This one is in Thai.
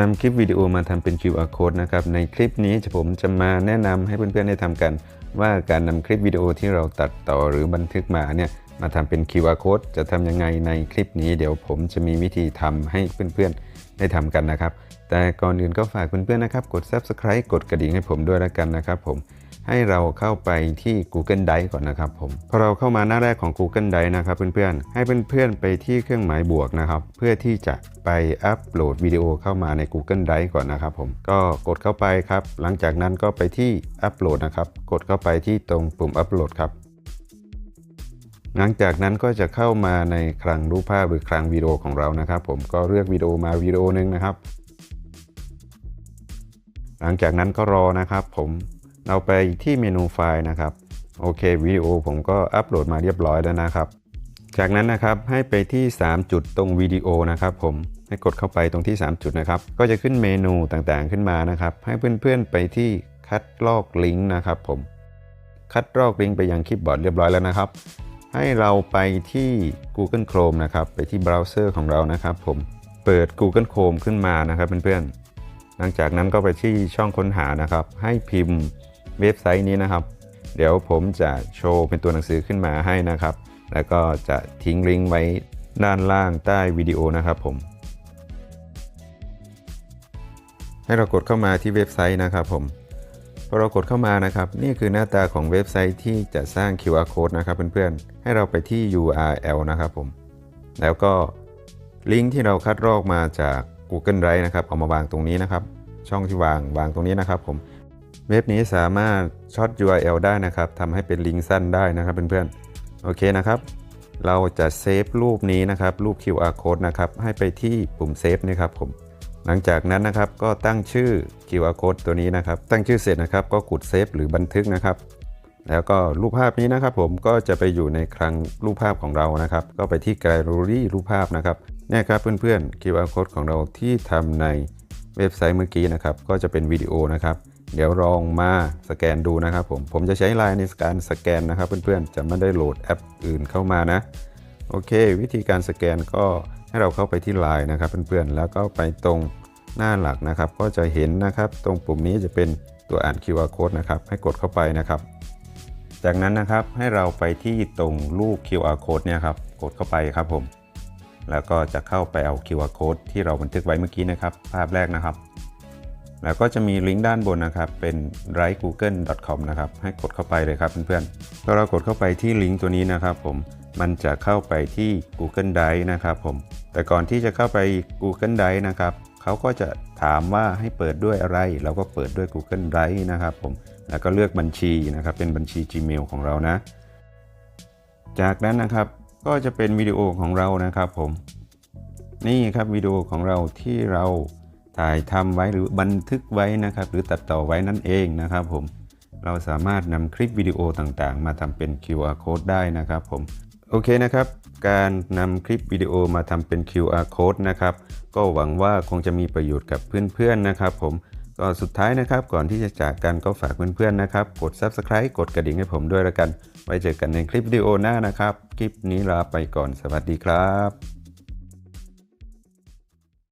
นำคลิปวิดีโอมาทำเป็น QR code นะครับ ในคลิปนี้จะผมจะมาแนะนำให้เพื่อนๆได้ทำกัน ว่าการนำคลิปวิดีโอที่เราตัดต่อหรือบันทึกมาเนี่ยมาทำเป็น QR code จะทำยังไงในคลิปนี้ เดี๋ยวผมจะมีวิธีทำให้เพื่อนๆได้ทำกันนะครับ แต่ก่อนอื่นก็ฝากเพื่อนๆนะครับ กด Subscribe กดกระดิ่งให้ผมด้วยแล้วกันนะครับผม ให้เราเข้าไปที่ Google Drive ก่อนนะครับผมพอเราเข้ามาหน้าแรกของ Google Drive นะครับเพื่อนๆให้เพื่อนๆไปที่เครื่องหมายบวกนะครับ เพื่อที่จะไปอัปโหลดวิดีโอเข้ามาใน Google Drive ก่อนนะครับผมก็กดเข้าไปครับ หลังจากนั้นก็ไปที่อัปโหลดนะครับ กดเข้าไปที่ตรงปุ่มอัปโหลดครับหลังจากนั้นก็จะเข้ามาในคลังรูปภาพหรือคลังวิดีโอของเรานะครับ ผมก็เลือกวิดีโอมาวิดีโอหนึงนะครับ หลังจากนั้นก็รอนะครับ ผม เราไปที่เมนูไฟล์นะครับ โอเควิดีโอผมก็อัปโหลดมาเรียบร้อยแล้วนะครับ จากนั้นนะครับให้ไปที่ 3 จุดตรงวิดีโอนะครับผมให้กดเข้าไปตรงที่ 3 จุดนะครับ ก็จะขึ้นเมนูต่างๆขึ้นมานะครับ ให้เพื่อนๆไปที่คัดลอกลิงก์นะครับผม คัดลอกลิงก์ไปยังคลิปบอร์ดเรียบร้อยแล้วนะครับ ให้เราไปที่ Google Chrome นะครับ ไปที่เบราว์เซอร์ของเรานะครับผม เปิด Google Chrome ขึ้นมานะครับเพื่อนๆ หลังจากนั้นก็ไปที่ช่องค้นหานะครับ ให้พิมพ์ เว็บไซต์นี้นะครับ เดี๋ยวผมจะโชว์เป็นตัวหนังสือขึ้นมาให้นะครับ แล้วก็จะทิ้งลิงก์ไว้ด้านล่างใต้วิดีโอนะครับผม ให้เรากดเข้ามาที่เว็บไซต์นะครับผมพอเรากดเข้ามานะครับ นี่คือหน้าตาของเว็บไซต์ที่จะสร้าง QR code นะครับเพื่อนๆ ให้เราไปที่ URL นะครับผม แล้วก็ลิงก์ที่เราคัดลอกมาจาก Google Drive นะครับเอามาวางตรงนี้นะครับ ช่องที่วางวางตรงนี้นะครับผม เว็บนี้สามารถช็อต URL ได้นะครับทำให้เป็นลิงก์สั้นได้นะครับเพื่อนๆโอเคนะครับ เราจะเซฟรูปนี้นะครับรูป QR code นะครับให้ไปที่ปุ่มเซฟนี่ครับผมหลังจากนั้นนะครับก็ตั้งชื่อ QR code ตัวนี้นะครับ ตั้งชื่อเสร็จนะครับก็กดเซฟหรือบันทึกนะครับแล้วก็รูปภาพนี้นะครับผมก็จะไปอยู่ในคลังรูปภาพของเรานะครับ ก็ไปที่แกลเลอรี่รูปภาพนะครับเนี่ยครับเพื่อนๆ QR code ของเราที่ทำใน เว็บไซต์เมื่อกี้นะครับ ก็จะเป็นวิดีโอนะครับ เดี๋ยวลองมาสแกนดูนะครับผมผมจะใช้ไลน์ในการสแกนนะครับ เพื่อนๆจะไม่ได้โหลดแอปอื่นเข้ามานะโอเค วิธีการสแกนก็ให้เราเข้าไปที่ไลน์นะครับเพื่อนๆแล้วก็ไปตรงหน้าหลักนะครับ ก็จะเห็นนะครับ ตรงปุ่มนี้จะเป็นตัวอ่าน QR code นะครับ ให้กดเข้าไปนะครับ จากนั้นนะครับให้เราไปที่ตรงรูป QR code เนี่ยครับกดเข้าไปครับผม แล้วก็จะเข้าไปเอา QR code ที่เราบันทึกไว้เมื่อกี้นะครับ ภาพแรกนะครับ แล้วก็จะมีลิงก์ด้านบนนะครับ เป็น r i g h t g o o g l e c o m นะครับ ให้กดเข้าไปเลยครับเพื่อนๆพอเรากดเข้าไปที่ลิงก์ตัวนี้นะครับผม มันจะเข้าไปที่ Google Drive นะครับผม แต่ก่อนที่จะเข้าไป Google Drive นะครับ เขาก็จะถามว่าให้เปิดด้วยอะไร เราก็เปิดด้วย Google Drive นะครับผม แล้วก็เลือกบัญชีนะครับ เป็นบัญชี Gmail ของเรานะ จากนั้นนะครับ ก็จะเป็นวิดีโอของเรานะครับผม นี่ครับวิดีโอของเราที่เราถ่ายทำไว้หรือบันทึกไว้นะครับ หรือตัดต่อไว้นั่นเองนะครับผมเราสามารถนำคลิปวิดีโอต่างๆ มาทำเป็น QR code ได้นะครับผมโอเคนะครับ การนำคลิปวิดีโอมาทำเป็น QR code นะครับ ก็หวังว่าคงจะมีประโยชน์กับเพื่อนๆนะครับผม ก็สุดท้ายนะครับก่อนที่จะจากกันก็ฝากเพื่อนๆนะครับ กด Subscribe กดกระดิ่งให้ผมด้วยละกัน ไว้เจอกันในคลิปวิดีโอหน้านะครับ คลิปนี้ลาไปก่อนสวัสดีครับ